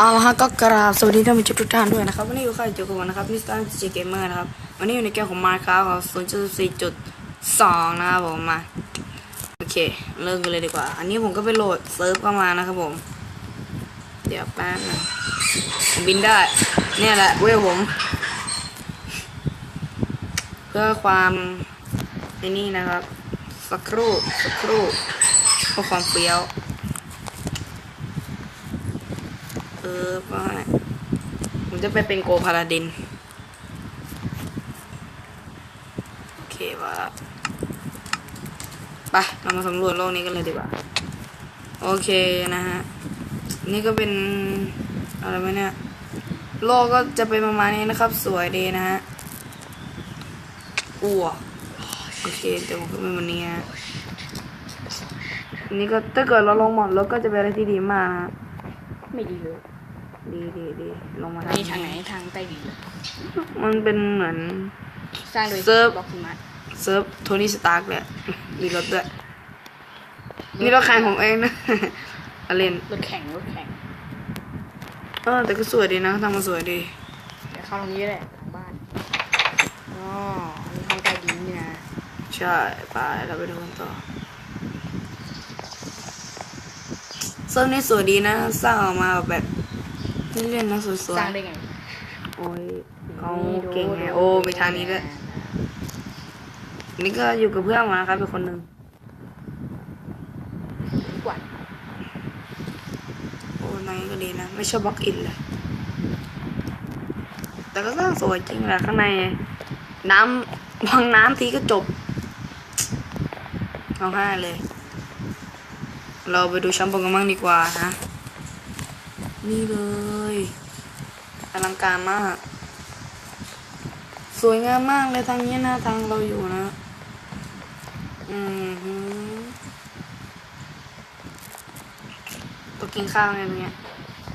เอาละฮะก็กราบสวัสดีท่านผู้ชมทุกท่านด้วยนะครับวันนี้อยู่ค่ายเจอกันนะครับมิสเตอร์จีเกมเมอร์นะครับวันนี้อยู่ในเกมของมาครับศูนย์จุดสี่จุดสองนะครับผมมาโอเคเริ่มกันเลยดีกว่า อันนี้ผมก็ไปโหลดเซิร์ฟเข้ามานะครับผม เดี๋ยวแป๊บนึงบินได้ เนี่ยแหละเว้ยผม เพื่อความไอ้นี่นะครับสักครู่สักครู่เพื่อความเฟี้ยว เออว่าผมจะไปเป็นโกพาลาดิน โอเคว่าไปเรามาสำรวจโลกนี้กันเลยดีกว่า โอเคนะฮะ นี่ก็เป็น อะไรไหมเนี่ย โลกก็จะเป็นประมาณนี้นะครับ สวยดีนะฮะอ้วโอเคเดี๋ยวผมก็เป็นวันนี้ฮะอันนี่ก็ถ้าเกิดเราลงหมดรถก็จะเป็นอะไรที่ดีมากนะไม่ดีเลย ดีดีดีลงมานี่ทางไหนทางใต้ดินมันเป็นเหมือน สร้างโดยเซิร์ฟ บล็อกหิมะเซิร์ฟโทนี่สตาร์กเลยอะมีรถด้วยนี่รถแข่งของเองนะอะเล่นรถแข่งรถแข่งเออแต่ก็สวยดีนะทำมาสวยดีเดี๋ยวเข้าตรงนี้แหละหลังบ้านอ๋ออันนี้ห้องใต้ดินนี่นะใช่ไปเราไปดูกันต่อเซิร์ฟนี่สวยดีนะสร้างออกมาแบบ เล่นๆนะสวยสร้างได้ไงๆโอ้ยเขาเก่งไงโอ้มีทางนี้ด้วยนี่ก็อยู่กับเพื่อนมานะครับเป็นคนหนึ่งกวาดโอ้นายก็ดีนะ ไม่ชอบบล็อกอินเลย แต่ก็สร้างสวยจริงแหละข้างใน น้ำวางน้ำทีก็จบเอาห้าเลย เราไปดูชั้นบนกันบ้างดีกว่านะ นี่เลยอลังการมาก สวยงามมากเลยทางนี้นะทางเราอยู่นะ อืมหือต้องกินข้าวไงตรงเนี้ย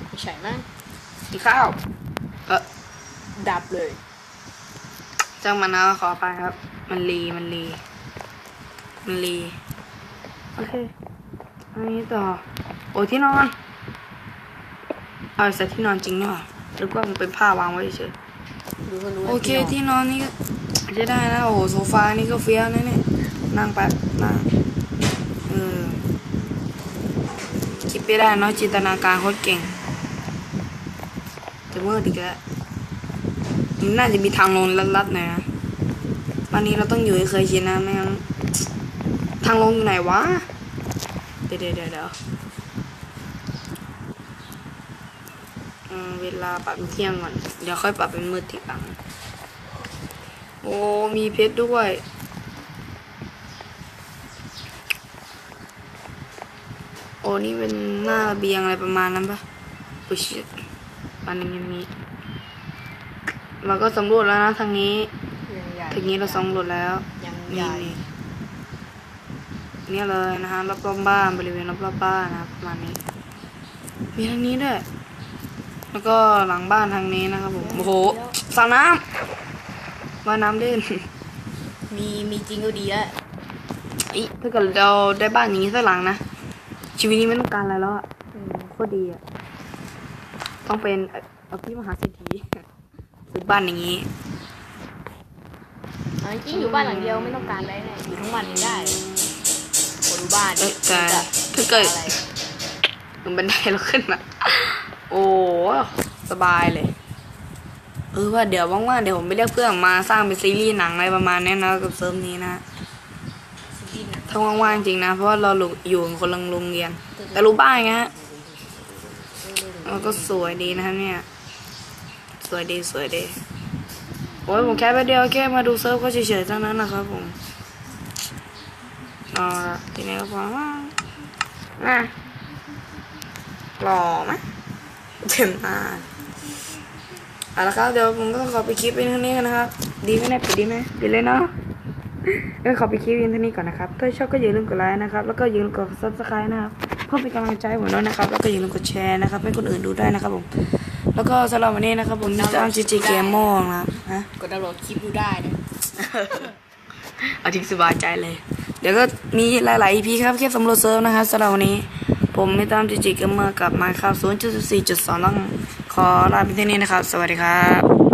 ไม่ใช่มั้งกินข้าว เออดับเลยจ้างมันนะขอไปครับ มันรีมันรีมันรีโอเคอันนี้ต่อ โอ้ที่นอน เอาใส่ที่นอนจริงเนาะหรือว่ามันเป็นผ้าวางไว้เฉยดูก็รู้โอเคที่ที่นอนนี่ก็จะได้นะโอ้โหโซฟานี่ก็เฟี้ยวนะเนี่ยนั่งแป๊บนั่งเออคิดไปได้เนาะจินตนาการโคตรเก่งจะเมื่อดีกแล้วมันน่าจะมีทางลงลัดๆหน่อยนะวันนี้เราต้องอยู่ให้เคยชินนะไม่งั้นทางลงอยู่ไหนวะเดี๋ยวเดี๋ยวเดี๋ยว เดี๋ยวเออเวลาปรับเป็นเที่ยงก่อน เดี๋ยวค่อยปรับเป็นมืดทีหลัง โอ้ มีเพชรด้วย โอ้ นี่เป็นหน้าระเบียงอะไรประมาณนั้นปะโอ้ชิตอันนี้ยังมีเราก็สำรวจแล้วนะทางนี้ยังใหญ่ทางนี้เราสำรวจแล้วยังใหนี่ญ่นี่เนี่ยเลยนะฮะรอบๆบ้านบริเวณรอบๆบ้านนะครับประมาณนี้ มีทางนี้ด้วย แล้วก็หลังบ้านทางนี้นะครับผมโอ้โหสระน้ำว่ายน้ำเล่นมีมีจริงก็ดีแล้วอีถ้าเกิดเราได้บ้านอย่างนี้สักหลังนะชีวิตนี้ไม่ต้องการอะไรแล้วอะอืมโคตรดีอะต้องเป็นเอ่อเอาพี่มหาเศรษฐีซื้อบ้านอย่างนี้เอาจริงๆอยู่บ้านหลังเดียวไม่ต้องการอะไรเลยอยู่ทั้งวันยังได้โอ้ดูบ้านเอ้ยแต่จะถ้าเกิดอะไรถึงบันไดเราขึ้นมา โอ้สบายเลย เออว่าเดี๋ยวว่างๆเดี๋ยวผมไปเรียกเพื่อนมาสร้างเป็นซีรีส์หนังอะไรประมาณนี้นะกับเซิร์ฟนี้นะถ้าว่างๆจริงนะ เพราะว่าเราอยู่กันคนละโรงเรียน แต่รู้บ้านไงฮะแล้วก็สวยดีนะเนี่ย สวยดีสวยดีโอ้ยผมแค่ไปเดียวแค่มาดูเซิร์ฟก็เฉยๆเท่านั้นนะครับผมเอาทีนี้ก็พอว่าอะหล่อไหม เต็มหน้าเอาละครับเดี๋ยวผมก็ต้องขอไปดคลิปเป็นเท่านี้กันนะครับ ดีไหมเนี่ยปิดดีไหมปิดเลยเนาะก็ขอไปดคลิปเพียงเท่านี้ก่อนนะครับ ถ้าชอบก็อย่าลืมกดไลค์นะครับ แล้วก็อย่าลืมกด subscribe นะครับ เพื่อเป็นกำลังใจให้ผมด้วยนะครับ แล้วก็อย่าลืมกดแชร์นะครับ ให้คนอื่นดูด้วยนะครับผม แล้วก็สำหรับวันนี้นะครับผมนิสตามจีจีเกมโมนะครับฮะกดดาวน์โหลดคลิปดูได้เนี่ยเอาที่สบายใจเลย เดี๋ยวก็มีหลายๆ EP ครับแค่สำรวจเซิร์ฟนะครับสำหรับวันนี้ ผมไม่ตามจิจิกเมอร์กับมาครับ0.4.2ต้องขอลาไปที่นี่นะครับ สวัสดีครับ